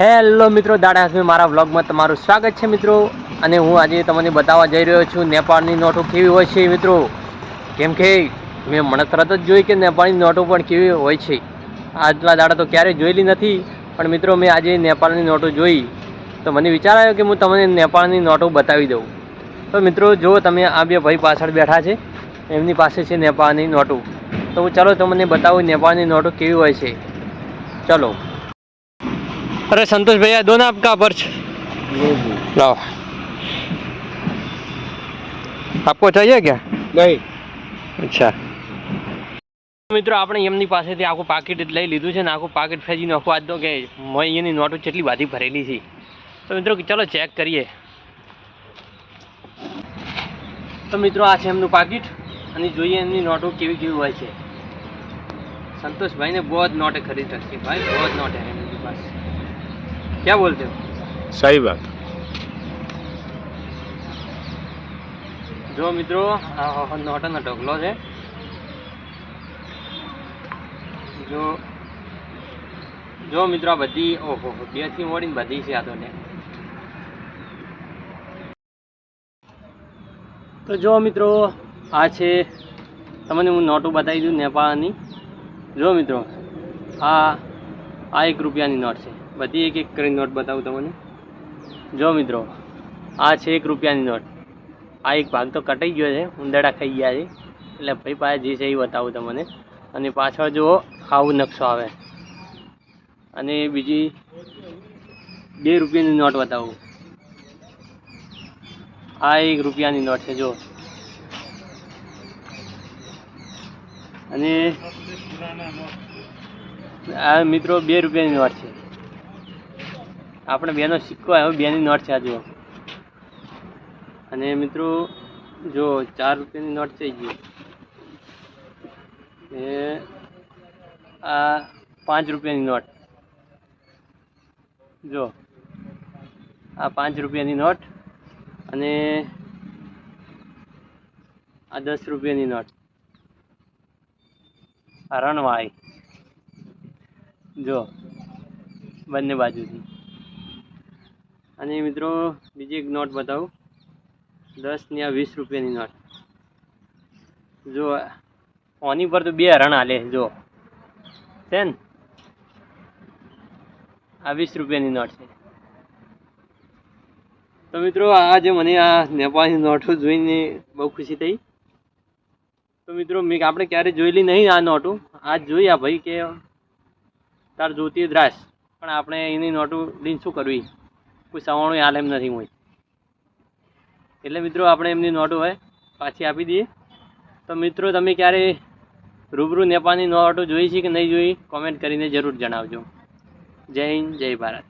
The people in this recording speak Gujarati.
હેલો મિત્રો, દાડા હાથમી મારા વ્લોગમાં તમારું સ્વાગત છે મિત્રો. અને હું આજે તમને બતાવવા જઈ રહ્યો છું, નેપાળની નોટો કેવી હોય છે મિત્રો? કેમ કે મેં મને તરત જ જોઈ કે નેપાળની નોટો પણ કેવી હોય છે. આટલા દાડા તો ક્યારેય જોયેલી નથી, પણ મિત્રો મેં આજે નેપાળની નોટો જોઈ. તો મને વિચાર આવ્યો કે હું તમને નેપાળની નોટો બતાવી દઉં. તો મિત્રો, જો તમે આ બે ભાઈ પાછળ બેઠા છે, એમની પાસે છે નેપાળની નોટો. તો ચાલો તમને બતાવું નેપાળની નોટો કેવી હોય છે. ચલો. अरे संतोष भैया दो ना आपका पर्च लाओ आपको चाहिए क्या નહીં અચ્છા મિત્રો આપણે એમની પાસેથી આખું પાકીટ લઈ લીધું છે ને આખું પાકીટ ફેંચી નાખું આજ તો કે મેં અહીંયાની નોટો કેટલી બધી ભરેલી છે તો મિત્રો ચલો ચેક કરીએ તો મિત્રો આ છે એમનું પાકીટ અને જોઈએ એમની નોટો કેવી કેવી હોય છે સંતોષભાઈને બહુ જ નોટે ખરીદ રખી ભાઈ બહુ જ નોટ है એમની પાસે क्या बोलते हो સહી વાત જો મિત્રો આ નોટનો ઢગલો છે જો જો મિત્રો આ બધી ઓહો બે થી મળીને બધી છે આ તો ને તો જો મિત્રો આ છે તમને હું નોટો બતાવી દઉં નેપાળની જો મિત્રો આ આ એક રૂપિયાની નોટ છે બધી એક એક કરીને નોટ બતાવું તમને. જો મિત્રો, આ છે એક રૂપિયાની નોટ. આ એક ભાગ તો કટાઈ ગયો છે, ઉંદરડા ખાઈ ગયા છે. એટલે ભાઈ પાસે જે છે એ બતાવું તમને. અને પાછળ જુઓ, આવું નકશો આવે. અને બીજી બે રૂપિયાની નોટ બતાવું. આ એક રૂપિયાની નોટ છે જો અને આ મિત્રો બે રૂપિયાની નોટ છે. આપણે બેનો સિક્કો આવ્યો બેની નોટ છે આ જુઓ. અને મિત્રો, જો ચાર રૂપિયાની નોટ થઈ ગઈ. એ આ પાંચ રૂપિયાની નોટ. જો, આ પાંચ રૂપિયાની નોટ અને આ દસ રૂપિયાની નોટ. આ રણવાળી જો, બંને બાજુથી. અને મિત્રો, બીજી એક નોટ બતાવું. દસ ને આ વીસ રૂપિયાની નોટ. જો, ઓની પર તો બે હરણ હાલે જો. છે ને? આ વીસ રૂપિયાની નોટ છે. તો મિત્રો, આ જે મને આ નેપાળની નોટો જોઈને બહુ ખુશી થઈ. તો મિત્રો, મેં આપણે ક્યારે જોયેલી નહીં આ નોટો. આજ જોઈ આ ભાઈ કે તાર જોતી દ્રાસ પણ આપણે એની નોટો લઈને શું કરવી? કોઈ સવાણું હાલ એમ નથી હોય. એટલે મિત્રો આપણે એમની નોટો હોય પાછી આપી દઈએ. તો મિત્રો તમે ક્યારે રૂબરૂ નેપાળની નોટો જોઈ છે કે નહીં જોઈ કોમેન્ટ કરીને જરૂર જણાવજો. જય હિન્દ, જય ભારત.